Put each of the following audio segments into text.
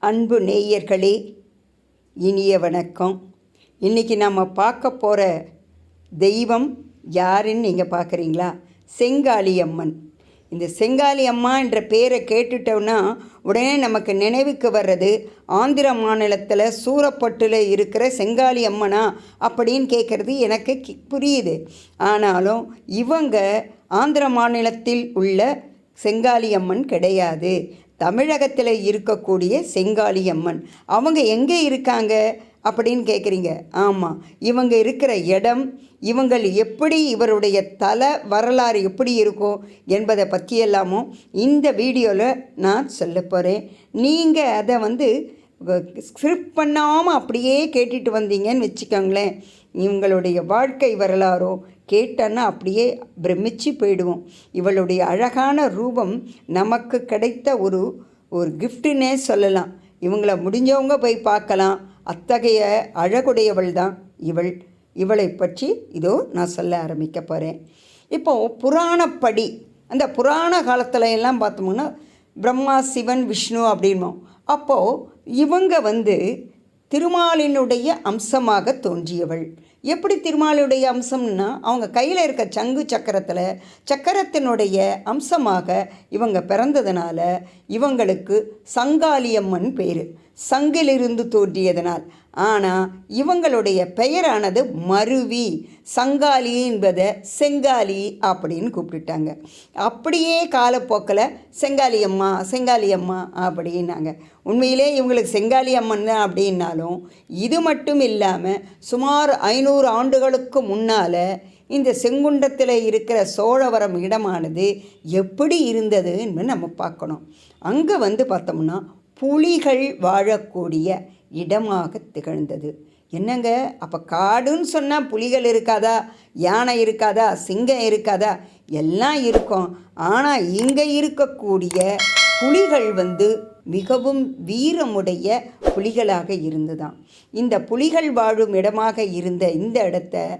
அன்பு நேயர்களே இனிய வணக்கம். இன்றைக்கி நம்ம பார்க்க போகிற தெய்வம் யாருன்னு நீங்கள் பார்க்குறீங்களா? செங்காளி அம்மன். இந்த செங்காளி அம்மா என்ற பேரை கேட்டுட்டோம்னா உடனே நமக்கு நினைவுக்கு வர்றது ஆந்திர மாநிலத்தில் சூரப்பட்டில் இருக்கிற செங்காளி அம்மனா அப்படின்னு கேட்குறது எனக்கு கி- புரியுது. ஆனாலும் இவங்க ஆந்திர மாநிலத்தில் உள்ள செங்காளி அம்மன் கிடையாது. தமிழகத்தில் இருக்கக்கூடிய செங்காளி அம்மன். அவங்க எங்கே இருக்காங்க? அப்படின்னு கேட்குறீங்க ஆமாம் இவங்க இருக்கிற இடம் இவங்கள் எப்படி இவருடைய தல வரலாறு எப்படி இருக்கும் என்பதை பற்றியெல்லாமும் இந்த வீடியோவில் நான் சொல்ல போகிறேன் நீங்கள் அதை வந்து ஸ்கிரிப்ட் பண்ணாமல் அப்படியே கேட்டுட்டு வந்தீங்கன்னு வச்சுக்கோங்களேன். இவங்களுடைய வாழ்க்கை வரலாறோ கேட்டோன்னா அப்படியே பிரமிச்சு போயிடுவோம். இவளுடைய அழகான ரூபம் நமக்கு கிடைத்த ஒரு ஒரு கிஃப்ட்டுன்னே சொல்லலாம். இவங்கள முடிஞ்சவங்க போய் பார்க்கலாம். அத்தகைய அழகுடையவள் தான் இவள். இவளை பற்றி இதோ நான் சொல்ல ஆரம்பிக்க போகிறேன் இப்போது புராணப்படி அந்த புராண காலத்துல எல்லாம் பார்த்தோம்னா பிரம்மா சிவன் விஷ்ணு அப்படின்போம் அப்போது இவங்க வந்து திருமாலினுடைய அம்சமாக தோன்றியவள். எப்படி திருமாலுடைய அம்சம்னா அவங்க கையில் இருக்க சங்கு சக்கரத்தில் சக்கரத்தினுடைய அம்சமாக இவங்க பிறந்ததுனால இவங்களுக்கு சங்காளியம்மன் பேர். சங்கிலிருந்து தோன்றியதனால். ஆனால் இவங்களுடைய பெயரானது மருவி. சங்காலி என்பதை செங்காலி அப்படின்னு கூப்பிட்டுட்டாங்க. அப்படியே காலப்போக்கில் செங்காலி அம்மா செங்காலி அம்மா அப்படின்னாங்க. உண்மையிலே இவங்களுக்கு செங்காலி அம்மன் தான் அப்படின்னாலும் இது மட்டும் இல்லாமல் சுமார் ஐநூறு ஆண்டுகளுக்கு முன்னால் இந்த செங்குண்டத்தில் இருக்கிற சோழவரம் இடமானது எப்படி இருந்ததுன்னு நம்ம பார்க்கணும். அங்கே வந்து பார்த்தோம்னா புலிகள் வாழக்கூடிய இடமாக திகழ்ந்தது. என்னங்க? அப்போ காடுன்னு சொன்னால் புலிகள் இருக்காதா? யானை இருக்காதா? சிங்கம் இருக்காதா? எல்லாம் இருக்கும். ஆனால் இங்கே இருக்கக்கூடிய புலிகள் வந்து மிகவும் வீரமுடைய புலிகளாக இருந்துதான். இந்த புலிகள் வாழும் இடமாக இருந்த இந்த இடத்த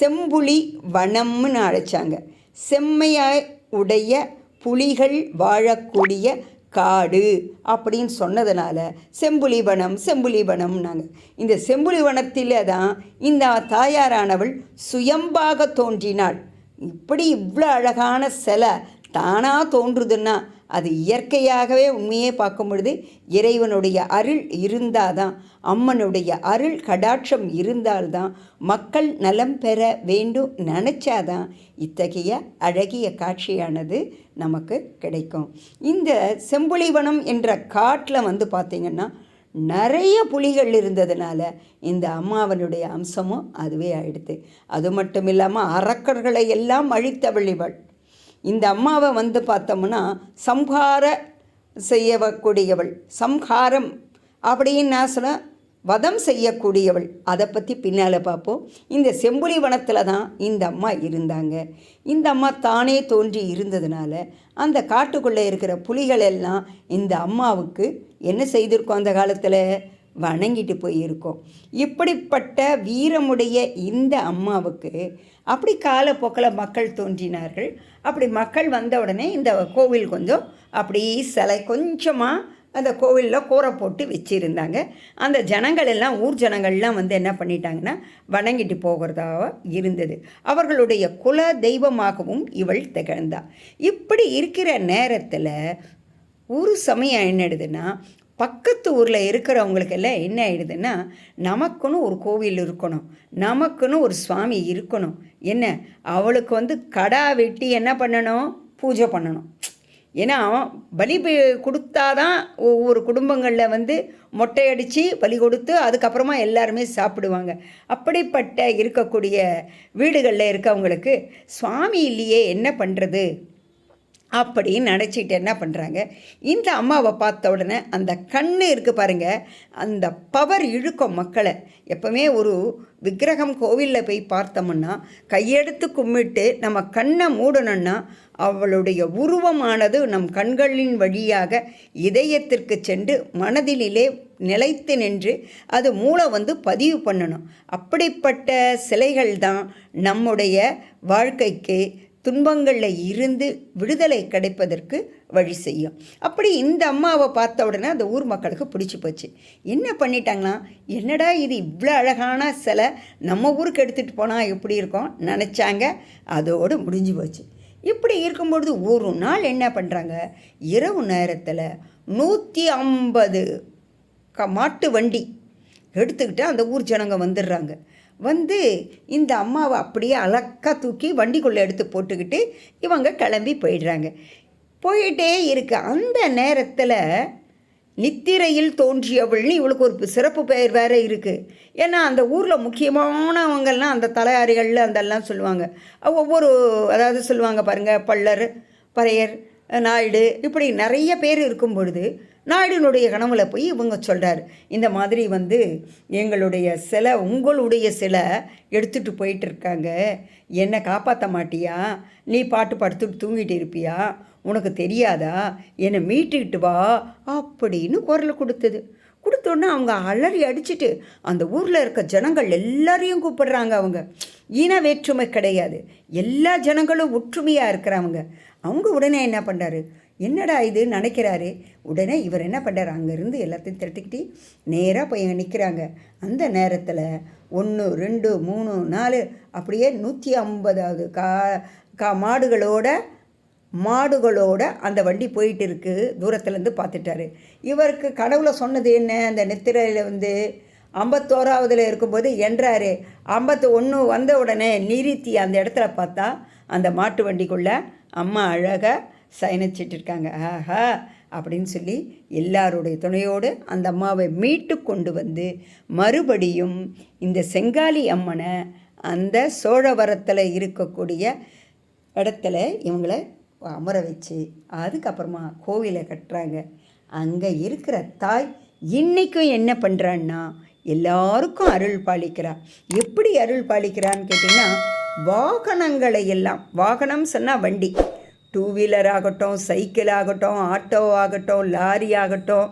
செம்புலி வனம்னு அழைச்சாங்க. செம்மையாய் உடைய புலிகள் வாழக்கூடிய காடு அப்படின்னு சொன்னதுனால செம்புலிவனம் செம்புலிவனம்னாங்க. இந்த செம்புலிவனத்தில் தான் இந்த தாயாரானவள் சுயம்பாக தோன்றினாள். இப்படி இவ்வளோ அழகான சிலை தானாக தோன்றுதுன்னா அது இயற்கையாகவே உண்மையே பார்க்கும் பொழுது இறைவனுடைய அருள் இருந்தாதான் அம்மனுடைய அருள் கடாட்சம் இருந்தால்தான் மக்கள் நலம் பெற வேண்டும் நினச்சாதான் இத்தகைய அழகிய காட்சியானது நமக்கு கிடைக்கும். இந்த செம்புலிவனம் என்ற காட்டில் வந்து பார்த்திங்கன்னா நிறைய புலிகள் இருந்ததுனால இந்த அம்மாவனுடைய அம்சமும் அதுவே ஆயிடுது. அது மட்டும் இல்லாமல் அரக்கர்களை எல்லாம் அழித்தவள் இவள். இந்த அம்மாவை வந்து பார்த்தோம்னா சம்ஹார செய்யக்கூடியவள் சம்ஹாரம் அப்படின்னு நான் சொன்ன வதம் செய்யக்கூடியவள். அதை பற்றி பின்னால் பார்ப்போம். இந்த செம்புலி வனத்தில் தான் இந்த அம்மா இருந்தாங்க. இந்த அம்மா தானே தோன்றி இருந்ததுனால அந்த காட்டுக்குள்ளே இருக்கிற புலிகள் எல்லாம் இந்த அம்மாவுக்கு என்ன செய்திருக்கோம் அந்த காலத்தில்? வணங்கிட்டு போயிருக்கோம். இப்படிப்பட்ட வீரமுடைய இந்த அம்மாவுக்கு அப்படி காலப்போக்கில் மக்கள் தோன்றினார்கள். அப்படி மக்கள் வந்த உடனே இந்த கோவில் கொஞ்சம் அப்படி சிலை கொஞ்சமாக அந்த கோவிலில் கூரை போட்டு வச்சுருந்தாங்க. அந்த ஜனங்கள் எல்லாம் ஊர் ஜனங்கள்லாம் வந்து என்ன பண்ணிட்டாங்கன்னா வணங்கிட்டு போகிறதாக இருந்தது. அவர்களுடைய குல தெய்வமாகவும் இவள் திகழ்ந்தா. இப்படி இருக்கிற நேரத்தில் ஒரு சமயம் என்னடுதுன்னா பக்கத்து ஊரில் இருக்கிறவங்களுக்கெல்லாம் என்ன ஆயிடுதுன்னா நமக்குன்னு ஒரு கோவில் இருக்கணும். நமக்குன்னு ஒரு சுவாமி இருக்கணும். என்ன? அவளுக்கு வந்து கடா வெட்டி என்ன பண்ணணும்? பூஜை பண்ணணும். ஏன்னா பலி பி- கொடுத்தாதான் ஒவ்வொரு குடும்பங்களில் வந்து மொட்டையடித்து பலி கொடுத்து அதுக்கப்புறமா எல்லாருமே சாப்பிடுவாங்க. அப்படிப்பட்ட இருக்கக்கூடிய வீடுகளில் இருக்கவங்களுக்கு சுவாமி இல்லையே என்ன பண்ணுறது அப்படின்னு நினச்சிட்டு என்ன பண்ணுறாங்க இந்த அம்மாவை பார்த்த உடனே அந்த கண்ணு இருக்குது பாருங்கள் அந்த பவர் இழுக்கும் மக்களை. எப்போவுமே ஒரு விக்கிரகம் கோவிலில் போய் பார்த்தோம்னா கையெடுத்து கும்பிட்டு நம்ம கண்ணை மூடணும்னா அவளுடைய உருவமானது நம் கண்களின் வழியாக இதயத்திற்கு சென்று மனதிலே நிலைத்து நின்று அது மூளை வந்து பதிவு பண்ணணும். அப்படிப்பட்ட சிலைகள் தான் நம்முடைய வாழ்க்கைக்கு துன்பங்களில் இருந்து விடுதலை கிடைப்பதற்கு வழி செய்யும். அப்படி இந்த அம்மாவை பார்த்த உடனே அந்த ஊர் மக்களுக்கு பிடிச்சி போச்சு. என்ன பண்ணிட்டாங்கன்னா என்னடா இது இவ்வளோ அழகான சிலை நம்ம ஊருக்கு எடுத்துகிட்டு போனால் எப்படி இருக்கும்? நினச்சாங்க. அதோடு முடிஞ்சு போச்சு. இப்படி இருக்கும்பொழுது ஒரு நாள் என்ன பண்ணுறாங்க இரவு நேரத்தில் நூற்றி ஐம்பது க மாட்டு வண்டி எடுத்துக்கிட்டு அந்த ஊர் ஜனங்க வந்துடுறாங்க. வந்து இந்த அம்மாவை அப்படியே அழக்காக தூக்கி வண்டிக்குள்ளே எடுத்து போட்டுக்கிட்டு இவங்க கிளம்பி போயிடுறாங்க. போயிட்டே இருக்கு. அந்த நேரத்தில் நித்திரையில் தோன்றியவள்னு இவளுக்கு ஒரு சிறப்பு பெயர் வேறு இருக்குது ஏன்னா அந்த ஊரில் முக்கியமானவங்கள்லாம் அந்த தலையாரிகளில் அதெல்லாம் சொல்லுவாங்க. ஒவ்வொரு அதாவது சொல்லுவாங்க பாருங்கள் பல்லர் பறையர் நாயுடு இப்படி நிறைய பேர் இருக்கும் பொழுது நாயுடுனுடைய கனவுல போய் இவங்க சொல்கிறார் இந்த மாதிரி வந்து எங்களுடைய சிலை உங்களுடைய சிலை எடுத்துகிட்டு போயிட்டு இருக்காங்க. என்னை காப்பாற்ற மாட்டியா? நீ பாட்டு படுத்துட்டு தூங்கிட்டு இருப்பியா? உனக்கு தெரியாதா? என்னை மீட்டுக்கிட்டு வா அப்படின்னு குரல் கொடுத்தது. கொடுத்தோன்னே அவங்க அலறி அடிச்சிட்டு அந்த ஊரில் இருக்க ஜனங்கள் எல்லாரையும் கூப்பிடுறாங்க அவங்க. இன வேற்றுமை கிடையாது. எல்லா ஜனங்களும் ஒற்றுமையாக இருக்கிறவங்க அவங்க உடனே என்ன பண்ணுறாரு என்னடா இது நினைக்கிறாரு. உடனே இவர் என்ன பண்ணுறாரு அங்கேருந்து எல்லாத்தையும் திரட்டிக்கிட்டு நேராக போய் அங்கே நிற்கிறாங்க அந்த நேரத்தில் ஒன்று ரெண்டு மூணு நாலு அப்படியே நூற்றி ஐம்பதாவது கா கா மாடுகளோட மாடுகளோட அந்த வண்டி போயிட்டு இருக்கு. தூரத்துலேருந்து பார்த்துட்டாரு. இவருக்கு கடவுளை சொன்னது என்ன? அந்த நெத்திரையில் வந்து ஐம்பத்தோராவதுல இருக்கும்போது என்றாரு. ஐம்பத்து ஒன்று வந்த உடனே நிறுத்தி அந்த இடத்துல பார்த்தா அந்த மாட்டு வண்டிக்குள்ளே அம்மா அழகாக சயனிச்சிட்டு இருக்காங்க ஆஹா அப்படின்னு சொல்லி எல்லாருடைய துணையோடு அந்த அம்மாவை மீட்டு கொண்டு வந்து மறுபடியும் இந்த செங்காலி அம்மனை அந்த சோழவரத்தில் இருக்கக்கூடிய இடத்துல இவங்களை அமர வச்சு அதுக்கப்புறமா கோவிலை கட்டுறாங்க. அங்கே இருக்கிற தாய் இன்றைக்கும் என்ன பண்ணுறான்னா எல்லாருக்கும் அருள் பாலிக்கிறா. எப்படி அருள் பாலிக்கிறான்னு கேட்டிங்கன்னா வாகனங்களை எல்லாம் வாகனம் சொன்னால் வண்டி டூ வீலர் ஆகட்டும் சைக்கிள் ஆகட்டும் ஆட்டோ ஆகட்டும் லாரி ஆகட்டும்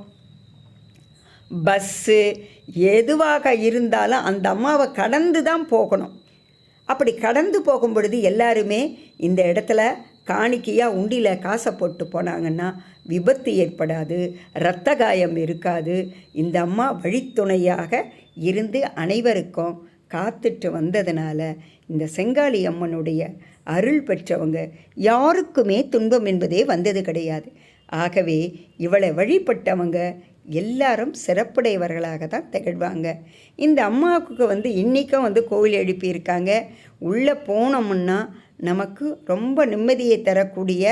பஸ்ஸு எதுவாக இருந்தாலும் அந்த அம்மாவை கடந்து தான் போகணும். அப்படி கடந்து போகும் பொழுது எல்லாருமே இந்த இடத்துல காணிக்கையாக உண்டியில் காசை போட்டு போனாங்கன்னா விபத்து ஏற்படாது இரத்த காயம் இருக்காது. இந்த அம்மா வழித்துணையாக இருந்து அனைவருக்கும் காத்துட்டு வந்ததுனால இந்த செங்காளி அம்மனுடைய அருள் பெற்றவங்க யாருக்குமே துன்பம் என்பதே வந்தது கிடையாது. ஆகவே இவளை வழிபட்டவங்க எல்லாரும் சிறப்புடையவர்களாக தான் திகழ்வாங்க. இந்த அம்மாவுக்கு வந்து இன்றைக்கும் வந்து கோவில் எழுப்பியிருக்காங்க. உள்ளே போனோம்னா நமக்கு ரொம்ப நிம்மதியை தரக்கூடிய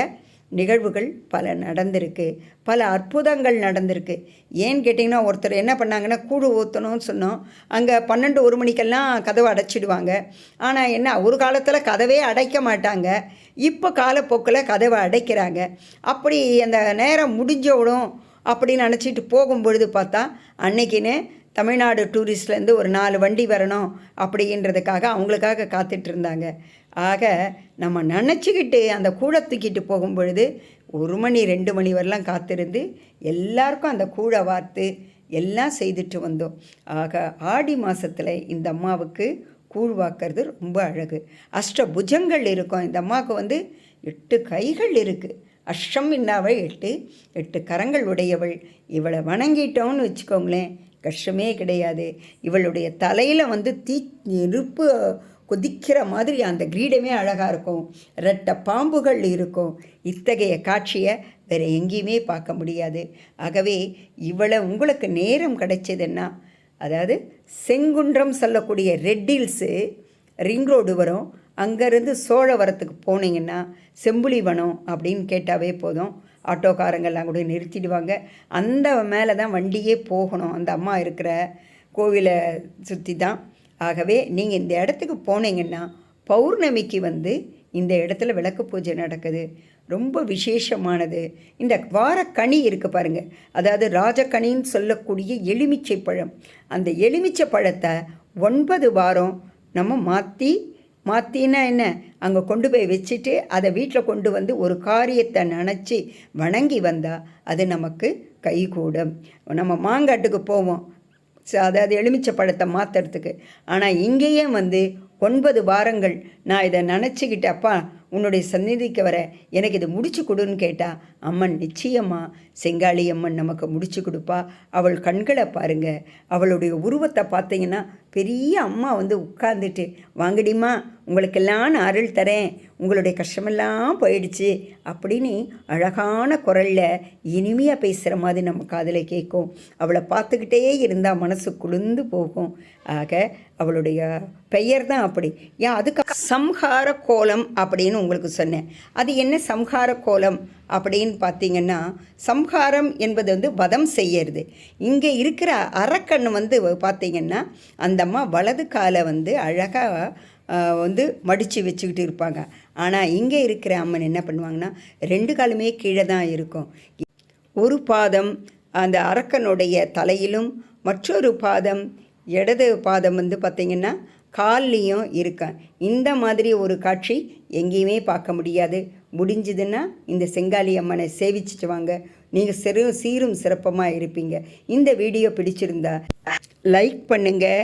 நிகழ்வுகள் பல நடந்திருக்கு. பல அற்புதங்கள் நடந்திருக்கு. ஏன்னு கேட்டிங்கன்னா ஒருத்தர் என்ன பண்ணாங்கன்னா கூடு ஊற்றணும்னு சொன்னோம். அங்கே பன்னெண்டு ஒரு மணிக்கெல்லாம் கதவை அடைச்சிடுவாங்க. ஆனால் என்ன ஒரு காலத்தில் கதவே அடைக்க மாட்டாங்க. இப்போ காலப்போக்கில் கதவை அடைக்கிறாங்க. அப்படி அந்த நேரம் முடிஞ்சவிடும் அப்படின்னு நினச்சிட்டு போகும்பொழுது பார்த்தா அன்னைக்குன்னு தமிழ்நாடு டூரிஸ்ட்லேருந்து ஒரு நாலு வண்டி வரணும் அப்படின்றதுக்காக அவங்களுக்காக காத்துட்ருந்தாங்க ஆக நம்ம நினச்சிக்கிட்டு அந்த கூழை தூக்கிட்டு போகும் பொழுது ஒரு மணி ரெண்டு மணி வரலாம் காத்திருந்து எல்லாருக்கும் அந்த கூழை வார்த்து எல்லாம் செய்துட்டு வந்தோம். ஆக ஆடி மாதத்தில் இந்த அம்மாவுக்கு கூழ் வாக்கிறது ரொம்ப அழகு. அஷ்ட புஜங்கள் இருக்கும். இந்த அம்மாவுக்கு வந்து எட்டு கைகள் இருக்குது அஷ்டம் இன்னாவை எட்டு எட்டு கரங்கள் உடையவள். இவளை வணங்கிட்டோம்னு வச்சுக்கோங்களேன் கஷ்டமே கிடையாது. இவளுடைய தலையில் வந்து தீ நெருப்பு கொதிக்கிற மாதிரி அந்த கிரீடமே அழகாக இருக்கும். ரெட்டை பாம்புகள் இருக்கும். இத்தகைய காட்சியை வேறு எங்கேயுமே பார்க்க முடியாது. ஆகவே இவ்வளோ உங்களுக்கு நேரம் கிடைச்சதுன்னா அதாவது செங்குன்றம் சொல்லக்கூடிய ரெட் ஹில்ஸு ரிங் ரோடு வரும். அங்கேருந்து சோழவரத்துக்கு போனீங்கன்னா செம்புலிவனம் அப்படின்னு கேட்டாவே போதும். ஆட்டோக்காரங்கள்லாம் கூட நிறுத்திடுவாங்க. அந்த மேலே தான் வண்டியே போகணும். அந்த அம்மா இருக்கிற கோவிலை சுற்றி தான் ஆகவே நீங்கள் இந்த இடத்துக்கு போனீங்கன்னா பௌர்ணமிக்கு வந்து இந்த இடத்துல விளக்கு பூஜை நடக்குது. ரொம்ப விசேஷமானது. இந்த வாரக்கனி இருக்குது பாருங்கள் அதாவது ராஜக்கனின்னு சொல்லக்கூடிய எலுமிச்சை பழம். அந்த எலுமிச்சை பழத்தை ஒன்பது வாரம் நம்ம மாற்றி மாற்றினா என்ன? அங்கே கொண்டு போய் வச்சுட்டு அதை வீட்டில் கொண்டு வந்து ஒரு காரியத்தை நினச்சி வணங்கி வந்தால் அது நமக்கு கைகூடும். நம்ம மாங்காட்டுக்கு போவோம். அதாவது எலுமிச்சை பழத்தை மாற்றுறதுக்கு ஆனால் இங்கேயே வந்து ஒன்பது வாரங்கள் நான் இதை நினச்சிக்கிட்டு அப்பா உன்னுடைய சந்நிதிக்கு வர எனக்கு இது முடிச்சு கொடுன்னு கேட்டால் அம்மன் நிச்சயமாக செங்காளி அம்மன் நமக்கு முடிச்சு கொடுப்பா. அவள் கண்களை பாருங்கள் அவளுடைய உருவத்தை பார்த்தீங்கன்னா பெரிய அம்மா வந்து உட்கார்ந்துட்டு வாங்கடிமா உங்களுக்கெல்லாம் நான் அருள் தரேன். உங்களுடைய கஷ்டமெல்லாம் போயிடுச்சு. அப்படின்னு அழகான குரலில் இனிமையாக பேசுகிற மாதிரி நம்ம காதில் கேட்கும் அவளை பார்த்துக்கிட்டே இருந்தால் மனசு குளிர்ந்து போகும். ஆக அவளுடைய பெயர் தான் அப்படி. ஏன் அதுக்கு சம்ஹார கோலம் அப்படின்னு உங்களுக்கு சொன்னேன். அது என்ன சம்ஹார கோலம் அப்படின்னு பார்த்தீங்கன்னா சம்ஹாரம் என்பது வந்து வதம் செய்யறது. இங்கே இருக்கிற அரக்கண் வந்து பார்த்தீங்கன்னா அந்த அம்மா வலது காலை வந்து அழகாக வந்து மடித்து வச்சுக்கிட்டு இருப்பாங்க. ஆனால் இங்கே இருக்கிற அம்மன் என்ன பண்ணுவாங்கன்னா ரெண்டு காலுமே கீழே தான் இருக்கும். ஒரு பாதம் அந்த அரக்கனுடைய தலையிலும் மற்றொரு பாதம் இடது பாதம் வந்து பார்த்திங்கன்னா கால்லையும் இருக்கேன் இந்த மாதிரி ஒரு காட்சி எங்கேயுமே பார்க்க முடியாது. முடிஞ்சதுன்னா இந்த செங்காலி அம்மனை சேவிச்சிட்டு வாங்க. நீங்கள் சிறு சீரும் சிறப்பமாக இருப்பீங்க. இந்த வீடியோ பிடிச்சிருந்தா லைக் பண்ணுங்கள்